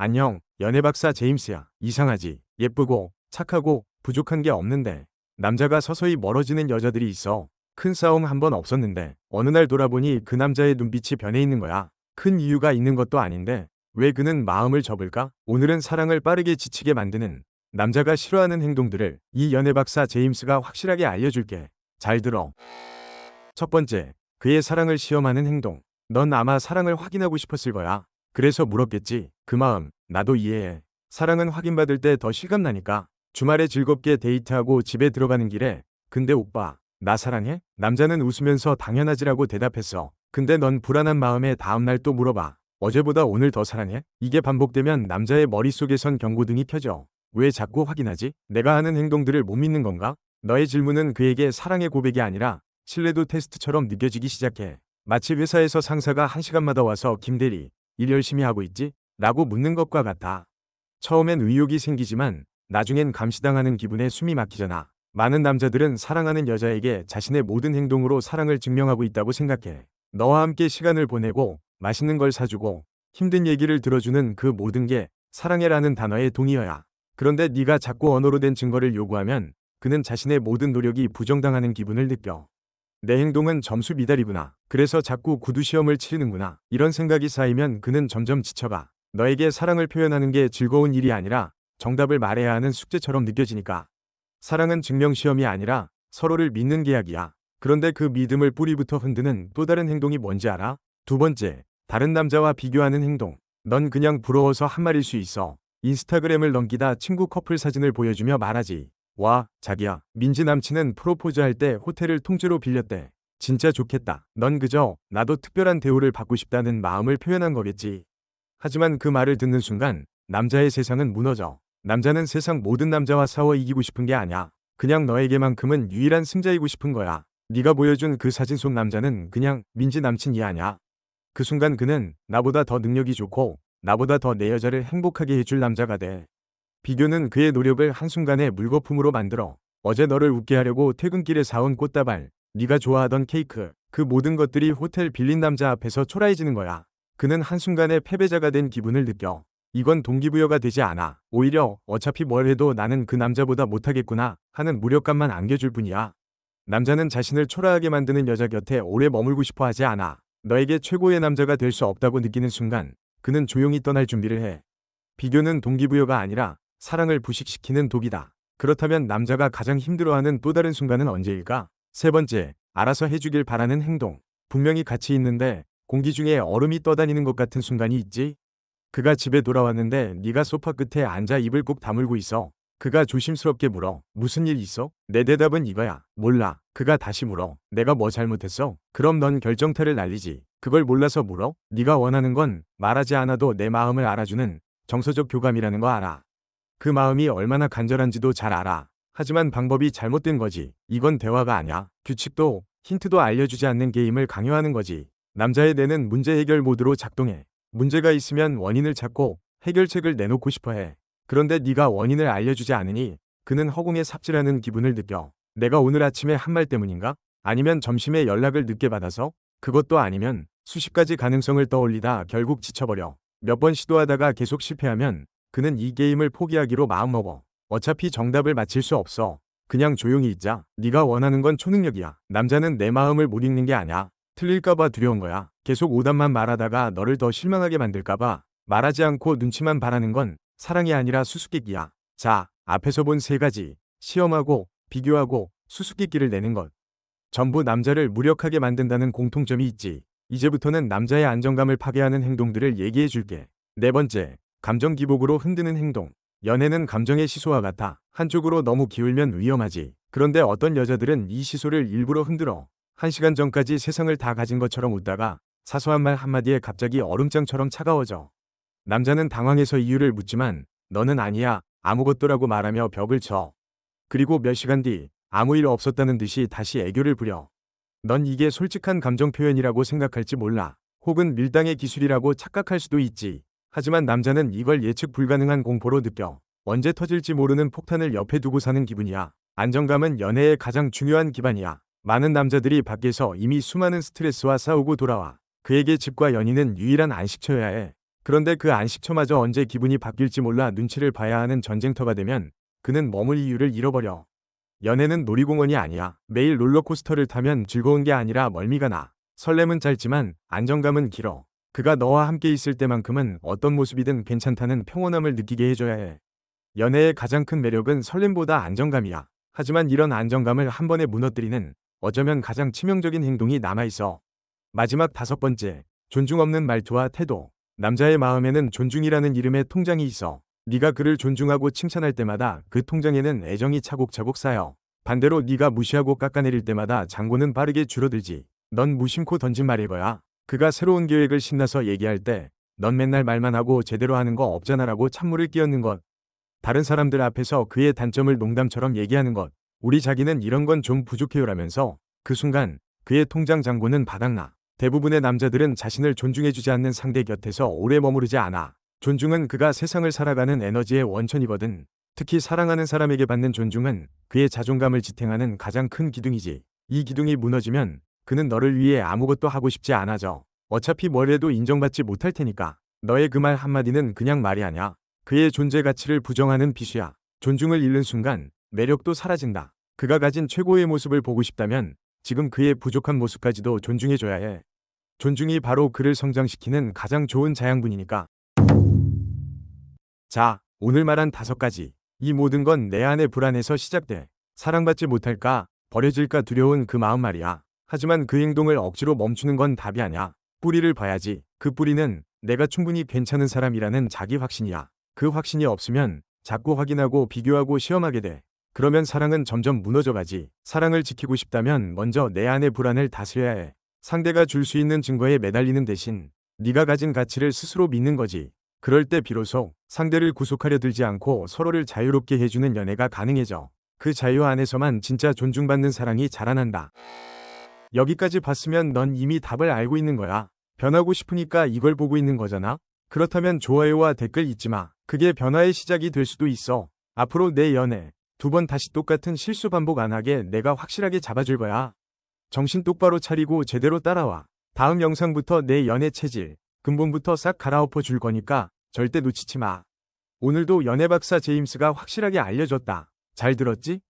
안녕, 연애박사 제임스야. 이상하지. 예쁘고, 착하고, 부족한 게 없는데. 남자가 서서히 멀어지는 여자들이 있어. 큰 싸움 한 번 없었는데, 어느 날 돌아보니 그 남자의 눈빛이 변해 있는 거야. 큰 이유가 있는 것도 아닌데, 왜 그는 마음을 접을까? 오늘은 사랑을 빠르게 지치게 만드는 남자가 싫어하는 행동들을 이 연애박사 제임스가 확실하게 알려줄게. 잘 들어. 첫 번째, 그의 사랑을 시험하는 행동. 넌 아마 사랑을 확인하고 싶었을 거야. 그래서 물었겠지. 그 마음, 나도 이해해. 사랑은 확인받을 때 더 실감나니까. 주말에 즐겁게 데이트하고 집에 들어가는 길에, 근데 오빠, 나 사랑해? 남자는 웃으면서 당연하지라고 대답했어. 근데 넌 불안한 마음에 다음날 또 물어봐. 어제보다 오늘 더 사랑해? 이게 반복되면 남자의 머릿속에선 경고등이 켜져. 왜 자꾸 확인하지? 내가 하는 행동들을 못 믿는 건가? 너의 질문은 그에게 사랑의 고백이 아니라 신뢰도 테스트처럼 느껴지기 시작해. 마치 회사에서 상사가 한 시간마다 와서 김대리, 일 열심히 하고 있지? 라고 묻는 것과 같아. 처음엔 의욕이 생기지만 나중엔 감시당하는 기분에 숨이 막히잖아. 많은 남자들은 사랑하는 여자에게 자신의 모든 행동으로 사랑을 증명하고 있다고 생각해. 너와 함께 시간을 보내고 맛있는 걸 사주고 힘든 얘기를 들어주는 그 모든 게 사랑해라는 단어의 동의어야. 그런데 네가 자꾸 언어로 된 증거를 요구하면 그는 자신의 모든 노력이 부정당하는 기분을 느껴. 내 행동은 점수 미달이구나. 그래서 자꾸 구두 시험을 치르는구나. 이런 생각이 쌓이면 그는 점점 지쳐가. 너에게 사랑을 표현하는 게 즐거운 일이 아니라 정답을 말해야 하는 숙제처럼 느껴지니까. 사랑은 증명 시험이 아니라 서로를 믿는 계약이야. 그런데 그 믿음을 뿌리부터 흔드는 또 다른 행동이 뭔지 알아? 두 번째, 다른 남자와 비교하는 행동. 넌 그냥 부러워서 한 말일 수 있어. 인스타그램을 넘기다 친구 커플 사진을 보여주며 말하지. 와, 자기야. 민지 남친은 프로포즈 할 때 호텔을 통째로 빌렸대. 진짜 좋겠다. 넌 그저 나도 특별한 대우를 받고 싶다는 마음을 표현한 거겠지. 하지만 그 말을 듣는 순간 남자의 세상은 무너져. 남자는 세상 모든 남자와 싸워 이기고 싶은 게 아니야. 그냥 너에게만큼은 유일한 승자이고 싶은 거야. 네가 보여준 그 사진 속 남자는 그냥 민지 남친이 아니야. 그 순간 그는 나보다 더 능력이 좋고 나보다 더 내 여자를 행복하게 해줄 남자가 돼. 비교는 그의 노력을 한순간에 물거품으로 만들어. 어제 너를 웃게 하려고 퇴근길에 사온 꽃다발, 네가 좋아하던 케이크, 그 모든 것들이 호텔 빌린 남자 앞에서 초라해지는 거야. 그는 한순간에 패배자가 된 기분을 느껴. 이건 동기부여가 되지 않아. 오히려 어차피 뭘 해도 나는 그 남자보다 못하겠구나 하는 무력감만 안겨줄 뿐이야. 남자는 자신을 초라하게 만드는 여자 곁에 오래 머물고 싶어 하지 않아. 너에게 최고의 남자가 될 수 없다고 느끼는 순간 그는 조용히 떠날 준비를 해. 비교는 동기부여가 아니라 사랑을 부식시키는 독이다. 그렇다면 남자가 가장 힘들어하는 또 다른 순간은 언제일까? 세 번째, 알아서 해주길 바라는 행동. 분명히 같이 있는데 공기 중에 얼음이 떠다니는 것 같은 순간이 있지? 그가 집에 돌아왔는데 네가 소파 끝에 앉아 입을 꼭 다물고 있어. 그가 조심스럽게 물어. 무슨 일 있어? 내 대답은 이거야. 몰라. 그가 다시 물어. 내가 뭐 잘못했어? 그럼 넌 결정타를 날리지. 그걸 몰라서 물어? 네가 원하는 건 말하지 않아도 내 마음을 알아주는 정서적 교감이라는 거 알아. 그 마음이 얼마나 간절한지도 잘 알아. 하지만 방법이 잘못된 거지. 이건 대화가 아니야. 규칙도 힌트도 알려주지 않는 게임을 강요하는 거지. 남자의 뇌는 문제 해결 모드로 작동해. 문제가 있으면 원인을 찾고 해결책을 내놓고 싶어 해. 그런데 네가 원인을 알려주지 않으니 그는 허공에 삽질하는 기분을 느껴. 내가 오늘 아침에 한 말 때문인가? 아니면 점심에 연락을 늦게 받아서? 그것도 아니면 수십 가지 가능성을 떠올리다 결국 지쳐버려. 몇 번 시도하다가 계속 실패하면 그는 이 게임을 포기하기로 마음먹어. 어차피 정답을 맞힐 수 없어. 그냥 조용히 있자. 네가 원하는 건 초능력이야. 남자는 내 마음을 못 읽는 게 아니야. 틀릴까봐 두려운 거야. 계속 오답만 말하다가 너를 더 실망하게 만들까봐 말하지 않고 눈치만 바라는 건 사랑이 아니라 수수께끼야. 자, 앞에서 본 세 가지. 시험하고, 비교하고, 수수께끼를 내는 것. 전부 남자를 무력하게 만든다는 공통점이 있지. 이제부터는 남자의 안정감을 파괴하는 행동들을 얘기해 줄게. 네 번째, 감정 기복으로 흔드는 행동. 연애는 감정의 시소와 같아. 한쪽으로 너무 기울면 위험하지. 그런데 어떤 여자들은 이 시소를 일부러 흔들어. 한 시간 전까지 세상을 다 가진 것처럼 웃다가 사소한 말 한마디에 갑자기 얼음장처럼 차가워져. 남자는 당황해서 이유를 묻지만 너는 아니야 아무것도라고 말하며 벽을 쳐. 그리고 몇 시간 뒤 아무 일 없었다는 듯이 다시 애교를 부려. 넌 이게 솔직한 감정 표현이라고 생각할지 몰라. 혹은 밀당의 기술이라고 착각할 수도 있지. 하지만 남자는 이걸 예측 불가능한 공포로 느껴. 언제 터질지 모르는 폭탄을 옆에 두고 사는 기분이야. 안정감은 연애의 가장 중요한 기반이야. 많은 남자들이 밖에서 이미 수많은 스트레스와 싸우고 돌아와. 그에게 집과 연인은 유일한 안식처여야 해. 그런데 그 안식처마저 언제 기분이 바뀔지 몰라 눈치를 봐야 하는 전쟁터가 되면 그는 머물 이유를 잃어버려. 연애는 놀이공원이 아니야. 매일 롤러코스터를 타면 즐거운 게 아니라 멀미가 나. 설렘은 짧지만 안정감은 길어. 그가 너와 함께 있을 때만큼은 어떤 모습이든 괜찮다는 평온함을 느끼게 해줘야 해. 연애의 가장 큰 매력은 설렘보다 안정감이야. 하지만 이런 안정감을 한 번에 무너뜨리는 어쩌면 가장 치명적인 행동이 남아있어. 마지막 다섯 번째, 존중 없는 말투와 태도. 남자의 마음에는 존중이라는 이름의 통장이 있어. 네가 그를 존중하고 칭찬할 때마다 그 통장에는 애정이 차곡차곡 쌓여. 반대로 네가 무시하고 깎아내릴 때마다 잔고는 빠르게 줄어들지. 넌 무심코 던진 말일 거야. 그가 새로운 계획을 신나서 얘기할 때 넌 맨날 말만 하고 제대로 하는 거 없잖아라고 찬물을 끼얹는 것. 다른 사람들 앞에서 그의 단점을 농담처럼 얘기하는 것. 우리 자기는 이런 건 좀 부족해요라면서 그 순간 그의 통장 잔고는 바닥나. 대부분의 남자들은 자신을 존중해주지 않는 상대 곁에서 오래 머무르지 않아. 존중은 그가 세상을 살아가는 에너지의 원천이거든. 특히 사랑하는 사람에게 받는 존중은 그의 자존감을 지탱하는 가장 큰 기둥이지. 이 기둥이 무너지면 그는 너를 위해 아무것도 하고 싶지 않아져. 어차피 뭘 해도 인정받지 못할 테니까. 너의 그 말 한마디는 그냥 말이 아냐. 그의 존재 가치를 부정하는 비수야. 존중을 잃는 순간 매력도 사라진다. 그가 가진 최고의 모습을 보고 싶다면 지금 그의 부족한 모습까지도 존중해줘야 해. 존중이 바로 그를 성장시키는 가장 좋은 자양분이니까. 자, 오늘 말한 다섯 가지. 이 모든 건 내 안의 불안에서 시작돼. 사랑받지 못할까, 버려질까 두려운 그 마음 말이야. 하지만 그 행동을 억지로 멈추는 건 답이 아냐. 뿌리를 봐야지. 그 뿌리는 내가 충분히 괜찮은 사람이라는 자기 확신이야. 그 확신이 없으면 자꾸 확인하고 비교하고 시험하게 돼. 그러면 사랑은 점점 무너져가지. 사랑을 지키고 싶다면 먼저 내 안의 불안을 다스려야 해. 상대가 줄 수 있는 증거에 매달리는 대신 네가 가진 가치를 스스로 믿는 거지. 그럴 때 비로소 상대를 구속하려 들지 않고 서로를 자유롭게 해주는 연애가 가능해져. 그 자유 안에서만 진짜 존중받는 사랑이 자라난다. 여기까지 봤으면 넌 이미 답을 알고 있는 거야. 변하고 싶으니까 이걸 보고 있는 거잖아. 그렇다면 좋아요와 댓글 잊지 마. 그게 변화의 시작이 될 수도 있어. 앞으로 내 연애 두 번 다시 똑같은 실수 반복 안 하게 내가 확실하게 잡아줄 거야. 정신 똑바로 차리고 제대로 따라와. 다음 영상부터 내 연애 체질, 근본부터 싹 갈아엎어 줄 거니까 절대 놓치지 마. 오늘도 연애 박사 제임스가 확실하게 알려줬다. 잘 들었지?